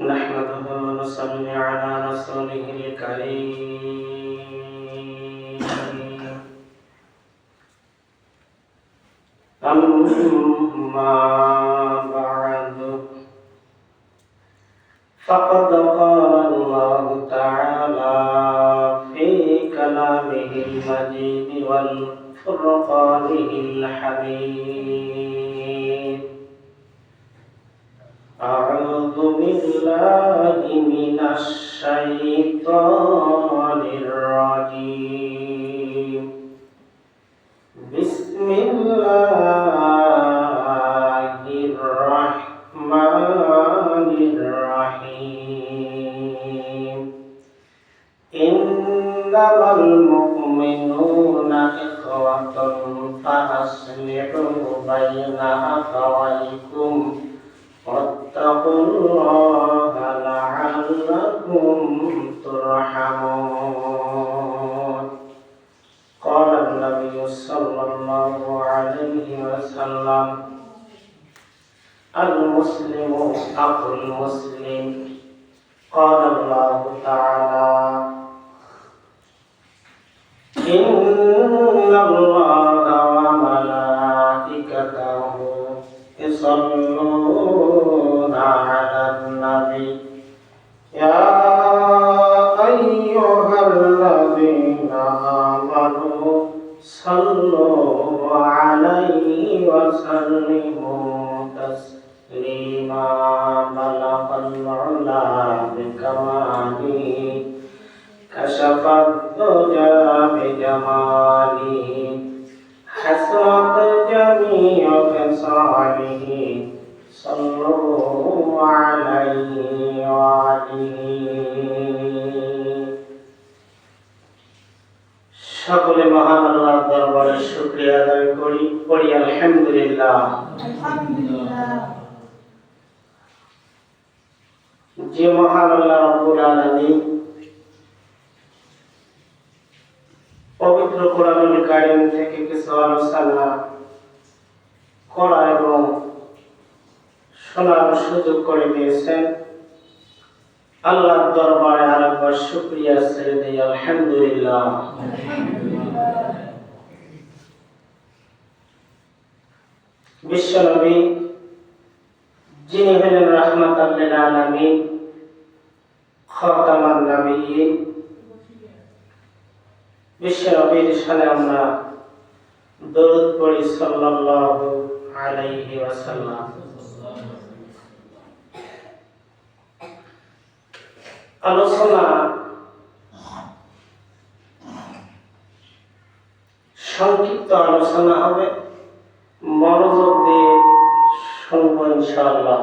نحمده ونصلي على رسوله الكريم. أما بعد فقد قال الله تعالى في كلامه المجيد والفرقانه الحميد. أعوذ بالله من الشيطان الرجيم بسم الله الرحمن الرحيم إنما المؤمنون إخوة فأصلحوا بين أخويكم واتقوا الله لعلكم ترحمون قال النبي صلى الله عليه وسلم المسلم أخو المسلم قال الله تعالى إن الله صلوا عليه وسلموا تسليما بلغ العلا بكماله كشف الدجى بجماله حسرت جميع خصاله صلوا عليه وعليه সকলে মহান আল্লাহ দরবারে শুকরিয়া আদায় করি পড়ি আলহামদুলিল্লাহ। যে মহান আল্লাহ রব্বুল আলামিন পবিত্র কোরআনুল কারিম থেকে কিছু আলোচনা করা এবং শোনার সুযোগ করে দিয়েছেন। আল্লাহর দরবারে আরেকবার শুক্রিয়া ছেড়ে আলহামদুলিল্লাহ। বিশ্বনবী, যিনি হলেন রাহমাত আলামিন খতামান বিশ্বনবীর সালে আমরা দরুদ পড়ি সাল্লাল্লাহু আলাইহি ওয়াসাল্লাম। আলোচনা সংক্ষিপ্ত আলোচনা হবে মনোযোগ দিয়ে শুনব ইনশাআল্লাহ।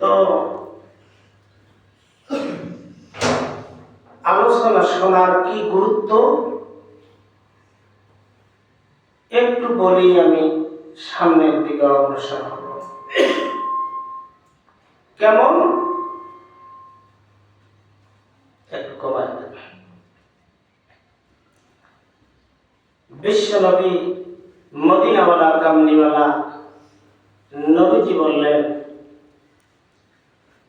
তো, আলোচনা শোনার কি গুরুত্ব? একটু বলি আমি। সামনের দিকে অগ্রসর হব কেমন? একটু কমাই দেবে বিশ্ব নবী মদিনাওয়ালা কামনিওয়ালা নবীজি বললেন,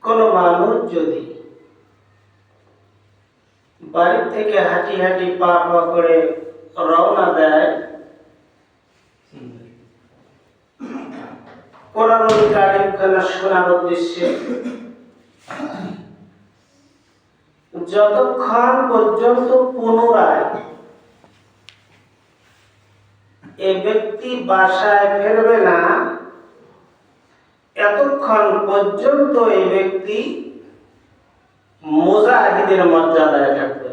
কোন মানুষ যদি বাড়ি থেকে হাঁটি হাঁটি পা পা করে রওনা দেয় কোরআনুল কারিম খানা শোনার উদ্দেশ্যে যতক্ষণ পর্যন্ত পুনরায় এ ব্যক্তি বাসায় ফেরবে না, এতক্ষণ পর্যন্ত এই ব্যক্তি মুজাহিদের মর্যাদায় থাকবে।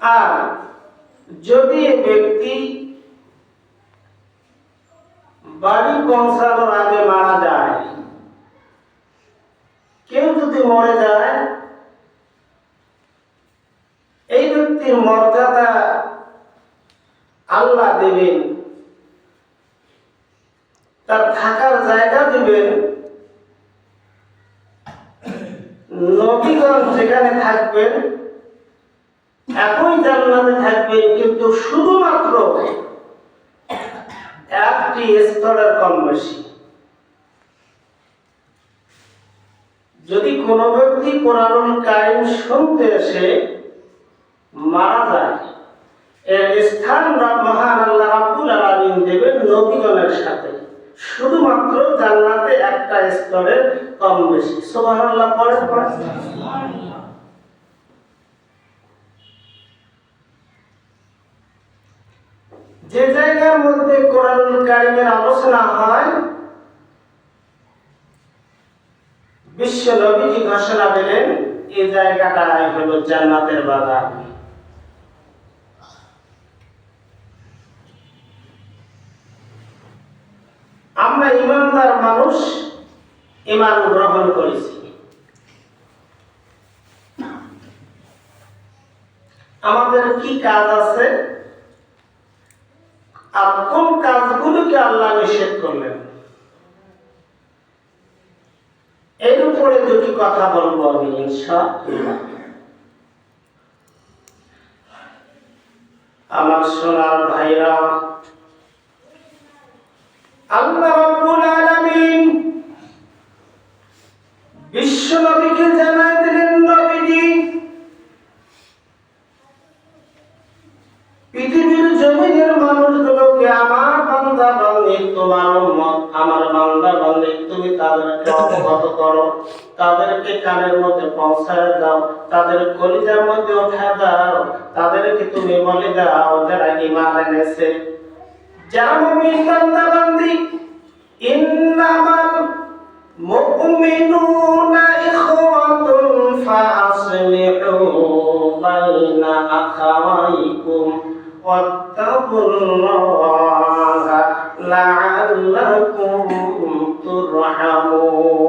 আর যদি ব্যক্তি বাড়ি পৌঁছানোর আগে মারা যায়, কেউ যদি মরে যায়, এই ব্যক্তির মর্যাদা আল্লাহ দেবেন। তার থাকার জায়গা দেবেন। নবীগণ যেখানে থাকবেন একই জান্নাতে থাকবে কিন্তু শুধুমাত্র একটি স্তরের কম বেশি। যদি কোন ব্যক্তি কোরআনুল কারিম শুনতে এসে মারা যায়, এর স্থান মহান আল্লাহ রাব্বুল আলামিন দেবেন নবীগণের সাথে। শুধুমাত্র জান্নাতে একটা স্তরের কম বেশি। সুবহানাল্লাহ পড়ে পড়ে যে জায়গার মধ্যে কোরআনুল কারিমের আলোচনা হয়, বিশ্ব নবীজি ঘোষণা দিলেন এই জায়গাটাই হলো জান্নাতের বাগান। আমরা ইমানদার মানুষ, ইমান গ্রহণ করেছি। আমাদের কি কাজ আছে? আর কোন কাজগুলোকে আল্লাহ নিষেধ করলেন? এর উপরে দুটি কথা বলব আমি, ইনশাআল্লাহ। আমার সোনার ভাইরা, আল্লাহ রাব্বুল আলামিন বিশ্ব নবীকে জানাই দিলেন, নবীজি। আমার বান্দা বান্দি তোমার উম্মত আমার বান্দা বান্দি তুমি তাদেরকে অবগত করো। তাদেরকে কানের মধ্যে পৌঁছায় দাও। তাদের কলিজার মধ্যে উঠায় দাও। তাদেরকে তুমি বলে দাও, যারা ইমান এনেছে। যারা মুমিন বান্দা বান্দি ইন্নামাল মুমিনুনা ইখওয়াতুন ফাআসলিহু বাইনা আখাওয়াইকুম। واتقوا الله لعلكم ترحمون